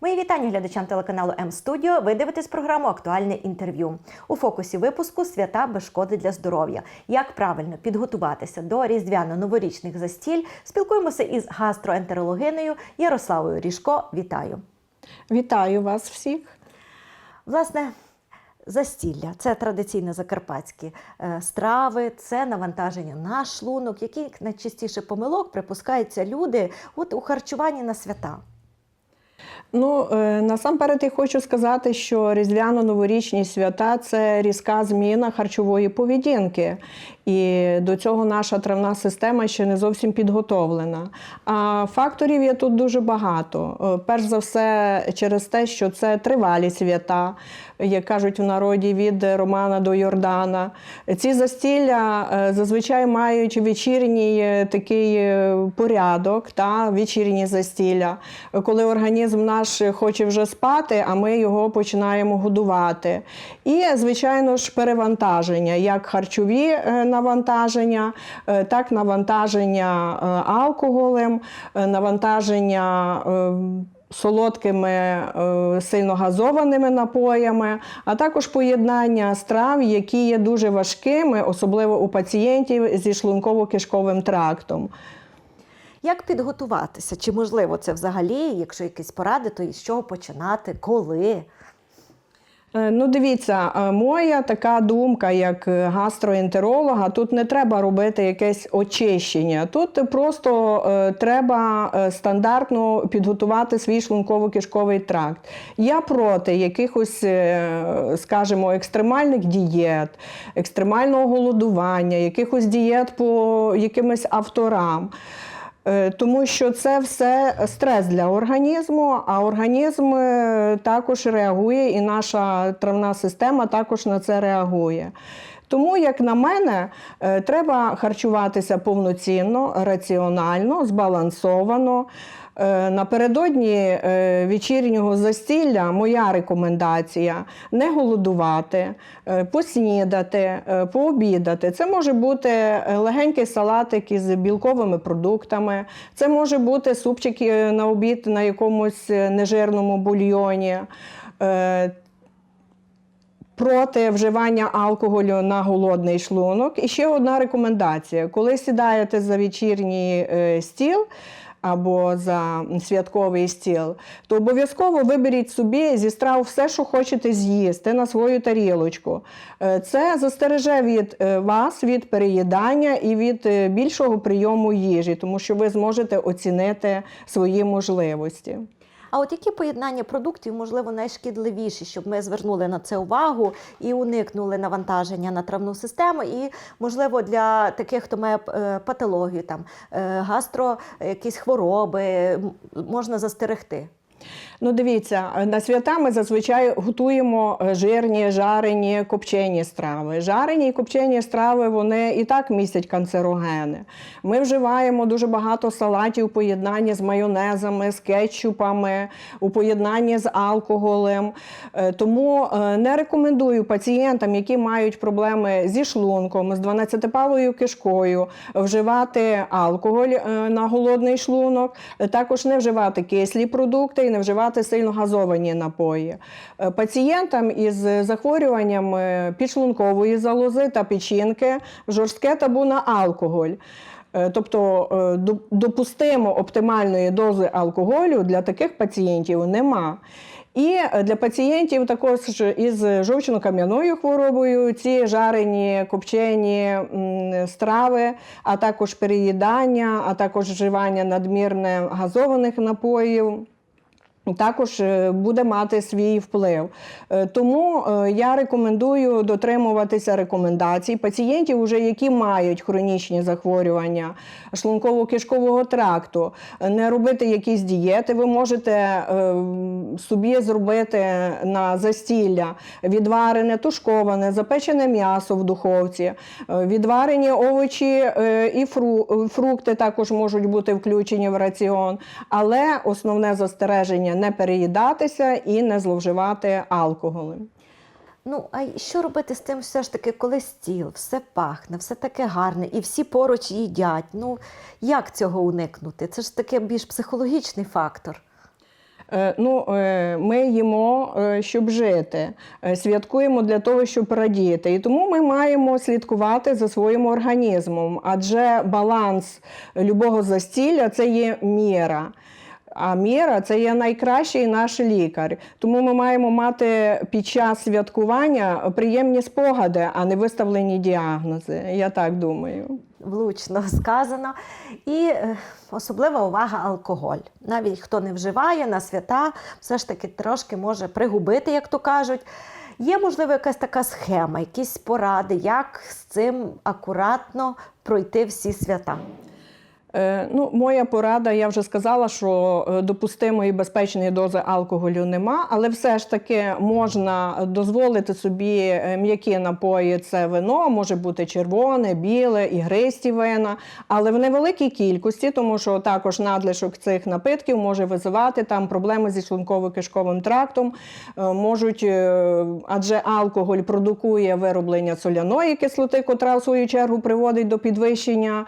Мої вітання глядачам телеканалу М Студіо. Ви дивитесь програму Актуальне інтерв'ю. У фокусі випуску свята без шкоди для здоров'я. Як правильно підготуватися до різдвяно-новорічних застіль? Спілкуємося із гастроентерологинею Ярославою Ріжко. Вітаю! Вітаю вас всіх. Власне, застілля це традиційно закарпатські е, страви, це навантаження на шлунок. Які найчастіше помилок припускаються люди от у харчуванні на свята? Ну, е, насамперед я хочу сказати, що різдвяно-новорічні свята це різка зміна харчової поведінки. І до цього наша травна система ще не зовсім підготовлена. А факторів є тут дуже багато. Е, Перш за все, через те, що це тривалі свята, як кажуть в народі, від Романа до Йордана. Ці застілля е, зазвичай мають вечірній такий порядок, та, вечірні застілля, коли організм наш хоче вже спати, а ми його починаємо годувати. І, звичайно ж, перевантаження, як харчові е, навантаження, е, так навантаження е, алкоголем, навантаження. Солодкими сильно газованими напоями, а також поєднання страв, які є дуже важкими, особливо у пацієнтів зі шлунково-кишковим трактом. Як підготуватися? Чи можливо це взагалі, якщо якісь поради, то з чого починати, коли? Е, Ну, дивіться, е, моя така думка, як е, гастроентеролога, тут не треба робити якесь очищення. Тут просто треба стандартно підготувати свій шлунково-кишковий тракт. Я проти якихось, скажімо, екстремальних дієт, екстремального голодування, якихось дієт по якимось авторам. Е, Тому що це все стрес для організму, а організм е, також реагує, і наша травна система також на це реагує. Тому, як на мене, е, треба харчуватися повноцінно, раціонально, збалансовано. Е, Напередодні е, вечірнього застілля моя рекомендація не голодувати, е, поснідати, пообідати. Це може бути легенький салатик із білковими продуктами, це може бути супчик на обід на якомусь нежирному бульйоні. Проти вживання алкоголю на голодний шлунок. І ще одна рекомендація: коли сідаєте за вечірній стіл або за святковий стіл, то обов'язково виберіть собі зі страв все, що хочете з'їсти на свою тарілочку. Е, Це застереже від е, вас від переїдання і від е, більшого прийому їжі, тому що ви зможете оцінити свої можливості. А от які поєднання продуктів, можливо, найшкідливіші, щоб ми звернули на це увагу і уникнули навантаження на травну систему, і, можливо, для таких, хто має е, патологію, там е, гастро, якісь хвороби, можна застерегти. Ну, дивіться, на свята ми зазвичай готуємо е, жирні, жарені, копчені страви. Жарені і копчені страви вони і так містять канцерогени. Ми вживаємо дуже багато салатів у поєднанні з майонезами, з кетчупами, у поєднанні з алкоголем. Е, Тому е, не рекомендую пацієнтам, які мають проблеми зі шлунком, з 12-палою кишкою, вживати алкоголь на голодний шлунок, також не вживати кислі продукти і не вживати сильно газовані напої. Е, Пацієнтам із захворюванням е, підшлункової залози та печінки жорстке табу на алкоголь. Е, Тобто допустимо оптимальної дози алкоголю для таких пацієнтів нема. І для пацієнтів також із жовчно-кам'яною хворобою ці жарені копчені страви, а також переїдання, а також вживання надмірне газованих напоїв також е, буде мати свій вплив. Е, Тому е, я рекомендую дотримуватися рекомендацій пацієнтів, уже які мають хронічні захворювання шлунково-кишкового тракту, не робити якісь дієти. Ви можете собі зробити на застілля відварене, тушковане, запечене м'ясо в духовці, відварені овочі і фрукти також можуть бути включені в раціон. Але основне застереження не переїдатися і не зловживати алкоголем. Ну, а що робити з тим, все ж таки, коли стіл, все пахне, все таке гарне, і всі поруч їдять. Ну, як цього уникнути? Це ж таке більш психологічний фактор. Е, Ну, е, ми їмо, е, щоб жити, святкуємо для того, щоб радіти. І тому ми маємо слідкувати за своїм організмом, адже баланс любого застілля це є міра. А міра це є найкращий наш лікар. Тому ми маємо мати під час святкування приємні спогади, а не виставлені діагнози. Я так думаю. Влучно сказано. І е, особлива увага алкоголь. Навіть хто не вживає на свята, все ж таки трошки може пригубити, як то кажуть. Є, можливо, якась така схема, якісь поради, як з цим акуратно пройти всі свята. Е, Ну, моя порада, я вже сказала, що е, допустимої безпечної дози алкоголю нема, але все ж таки можна дозволити собі е, м'які напої. Це вино, може бути червоне, біле, ігристі вина, але в невеликій кількості, тому що також надлишок цих напитків може визивати там проблеми зі шлунково-кишковим трактом. Можуть, адже алкоголь продукує вироблення соляної кислоти, котра в свою чергу приводить до підвищення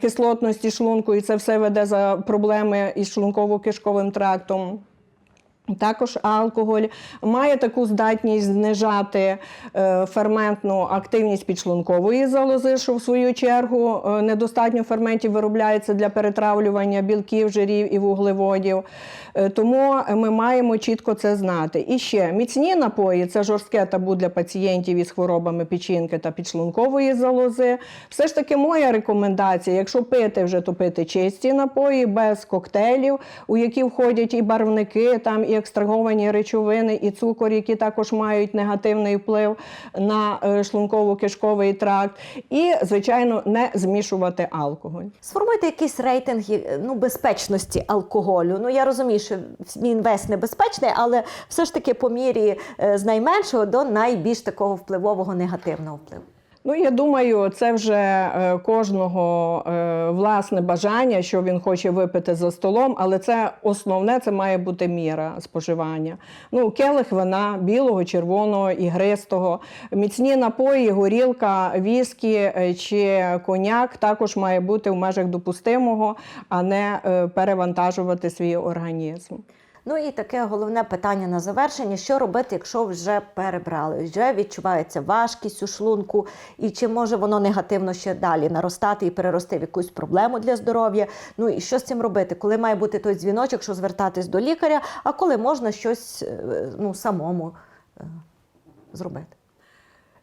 кислотності шлунку, і це все веде за проблеми із шлунково-кишковим трактом. Також алкоголь має таку здатність знижати е, ферментну активність підшлункової залози, що в свою чергу е, недостатньо ферментів виробляється для перетравлювання білків, жирів і вуглеводів. Е, тому ми маємо чітко це знати. І ще міцні напої це жорстке табу для пацієнтів із хворобами печінки та підшлункової залози. Все ж таки, моя рекомендація: якщо пити вже, то пити чисті напої без коктейлів, у які входять і барвники, там і екстраговані речовини, і цукор, які також мають негативний вплив на е, шлунково-кишковий тракт, і звичайно не змішувати алкоголь. Сформуйте якісь рейтинги ну, безпечності алкоголю. Ну я розумію, що він весь небезпечний, але все ж таки по мірі е, з найменшого до найбільш такого впливового негативного впливу. Ну, я думаю, це вже е, кожного е, власне бажання, що він хоче випити за столом, але це основне це має бути міра споживання. Ну, келих вина білого, червоного, ігристого, міцні напої, горілка, віскі е, чи коняк також має бути в межах допустимого, а не перевантажувати свій організм. Ну і таке головне питання на завершення: що робити, якщо вже перебрали? Вже відчувається важкість у шлунку, і чи може воно негативно ще далі наростати і перерости в якусь проблему для здоров'я? Ну і що з цим робити? Коли має бути той дзвіночок, що звертатись до лікаря, а коли можна щось е, ну, самому е, зробити?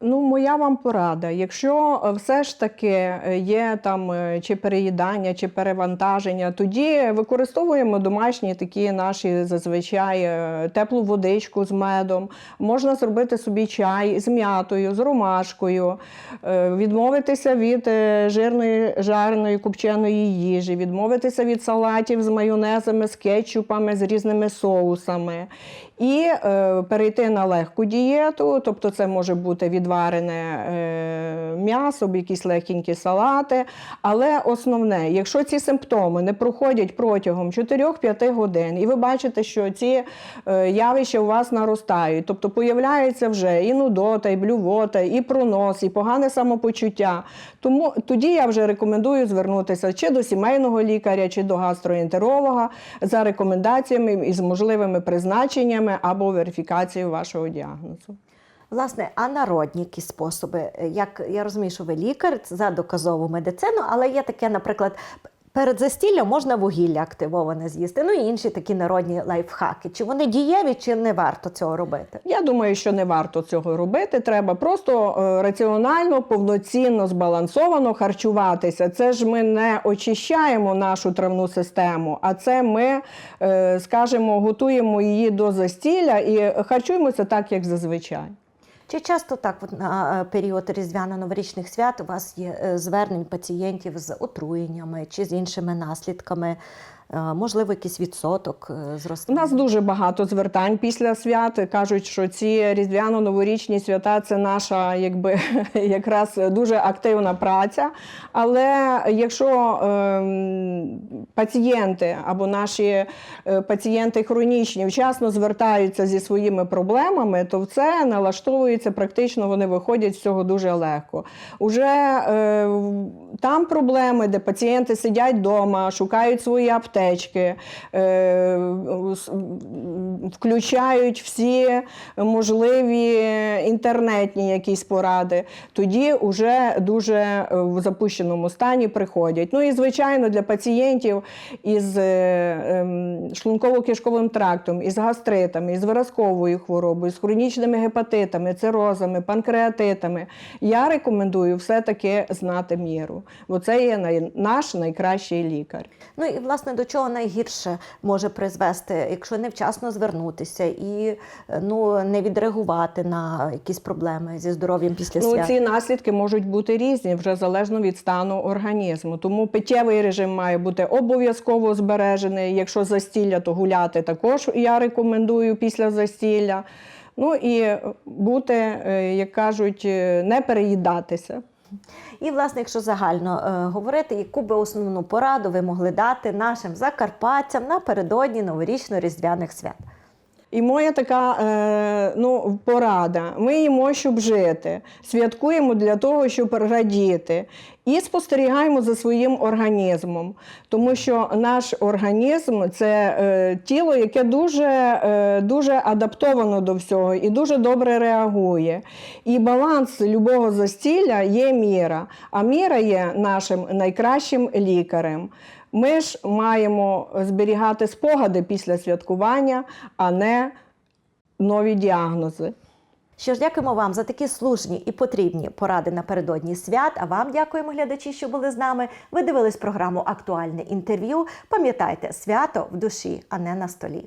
Ну, моя вам порада. Якщо е, все ж таки е, є там е, чи переїдання, чи перевантаження, тоді використовуємо домашні такі наші зазвичай теплу водичку з медом. Можна зробити собі чай з м'ятою, з ромашкою, відмовитися від жирної жареної копченої їжі, відмовитися від салатів з майонезами, з кетчупами, з різними соусами. І перейти на легку дієту, тобто це може бути відварене е, м'ясо, якісь легенькі салати. Але основне, якщо ці симптоми не проходять протягом 4-5 годин, і ви бачите, що ці е, явища у вас наростають, тобто появляється вже і нудота, і блювота, і пронос, і погане самопочуття. Тому тоді я вже рекомендую звернутися чи до сімейного лікаря, чи до гастроентеролога за рекомендаціями і з можливими призначеннями або верифікацією вашого діагнозу. Власне, а народні якісь способи? Як я розумію, що ви лікар за доказову медицину, але є таке, наприклад, перед застіллям можна вугілля активоване з'їсти. Ну і інші такі народні лайфхаки. Чи вони дієві, чи не варто цього робити? Я думаю, що не варто цього робити. Треба просто е, раціонально, повноцінно, збалансовано харчуватися. Це ж ми не очищаємо нашу травну систему, а це ми, е, скажімо, готуємо її до застілля і харчуємося так, як зазвичай. Чи часто так от на е, період різдвяно-новорічних свят у вас є е, звернень пацієнтів з отруєннями чи з іншими наслідками? Е, Можливо, якийсь відсоток е, У нас дуже багато звертань після свят. Кажуть, що ці різдвяно-новорічні свята це наша, якби якраз дуже активна праця. Але якщо ем, пацієнти або наші е, пацієнти хронічні вчасно звертаються зі своїми проблемами, то це налаштовується практично, вони виходять з цього дуже легко. Уже там проблеми, де пацієнти сидять вдома, шукають свої аптеки. Аптечки, е, включають всі можливі інтернетні якісь поради, тоді вже дуже е, в запущеному стані приходять. Ну і звичайно для пацієнтів із е, ем, шлунково-кишковим трактом, із гастритами, із виразковою хворобою, з хронічними гепатитами, цирозами, панкреатитами. Я рекомендую все-таки знати міру, бо це є наш найкращий лікар. Ну і власне до чого найгірше може призвести, якщо невчасно звернутися і ну не відреагувати на якісь проблеми зі здоров'ям після Ну, ці наслідки можуть бути різні, вже залежно від стану організму. Тому питєвий режим має бути обов'язково збережений. Якщо застілля, то гуляти також я рекомендую після застілля. Ну і бути, е, як кажуть, е, не переїдатися. І, власне, якщо загально е, говорити, яку би основну пораду ви могли дати нашим закарпатцям напередодні новорічно-різдвяних свят? І моя така е, ну, порада: ми їмо, щоб жити, святкуємо для того, щоб радіти, і спостерігаємо за своїм організмом, тому що наш організм це е, тіло, яке дуже, е, дуже адаптовано до всього і дуже добре реагує. І баланс любого застілля є міра, а міра є нашим найкращим лікарем. Ми ж маємо зберігати спогади після святкування, а не нові діагнози. Що ж, дякуємо вам за такі слушні і потрібні поради напередодні свят. А вам дякуємо, глядачі, що були з нами. Ви дивились програму Актуальне інтерв'ю. Пам'ятайте, свято в душі, а не на столі.